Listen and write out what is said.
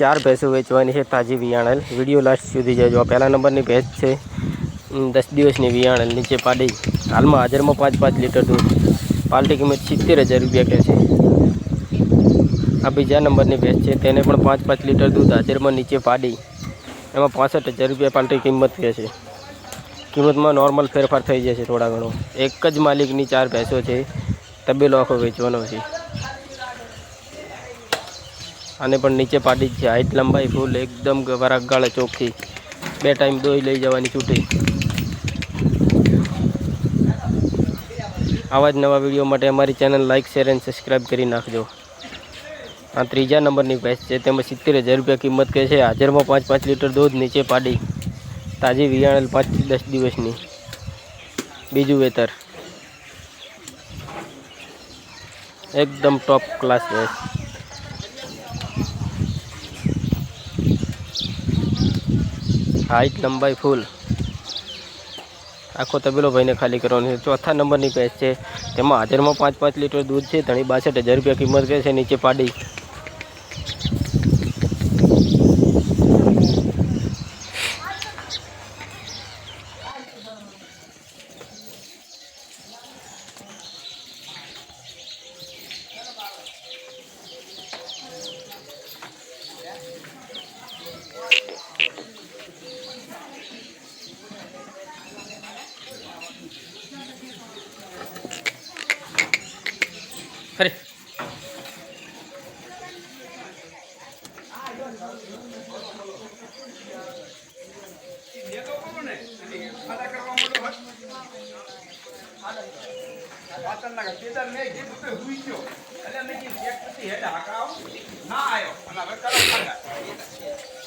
ચાર ભેંસો વેચવાની છે તાજી વિયાણેલ. વીડિયો લાસ્ટ સુધી જજો. પહેલા નંબરની ભેંસ છે. દસ દિવસની વિયાણેલ. નીચે પાડી. હાલમાં હાજરમાં પાંચ પાંચ લીટર દૂધ. પાલટી કિંમત સિત્તેર હજાર રૂપિયા કહે છે. આ બીજા નંબરની ભેંસ છે. તેને પણ પાંચ પાંચ લીટર દૂધ હાજરમાં નીચે પાડી. એમાં પાસઠ હજાર રૂપિયા પાલટી કિંમત કહે છે. કિંમતમાં નોર્મલ ફેરફાર થઈ જશે થોડા ઘણો. એક જ માલિકની ચાર ભેંસો છે. તબેલો આખો વેચવાનો છે. આને પણ નીચે પાડી જ છે. હાઈટ લંબાઈ ફૂલ એકદમ વરાક ગાળે ચોખ્ખી. બે ટાઈમ દોઈ લઈ જવાની છૂટી. આવા જ નવા વીડિયો માટે અમારી channel like share and subscribe કરી નાખજો. આ ત્રીજા નંબરની ભેંસ છે. તેમાં સિત્તેર હજાર રૂપિયા કિંમત કહે છે. હાજરમાં પાંચ પાંચ લીટર દૂધ નીચે પાડી. તાજી વિયાણેલ પાંચથી દસ દિવસની. બીજું વેતર. એકદમ ટોપ ક્લાસ ભેંસ. હાઈટ લંબાઈ ફૂલ. આખો તબેલો ભાઈને ખાલી કરવાનો ચોથા નંબરની ભેંસ છે. તેમાં હાજરમાં પાંચ પાંચ લીટર દૂધ છે. ધણી બાસઠ હજાર રૂપિયા કિંમત કહે છે. નીચે પાડી. ખરે ના આવ્યો અને હવે કરો.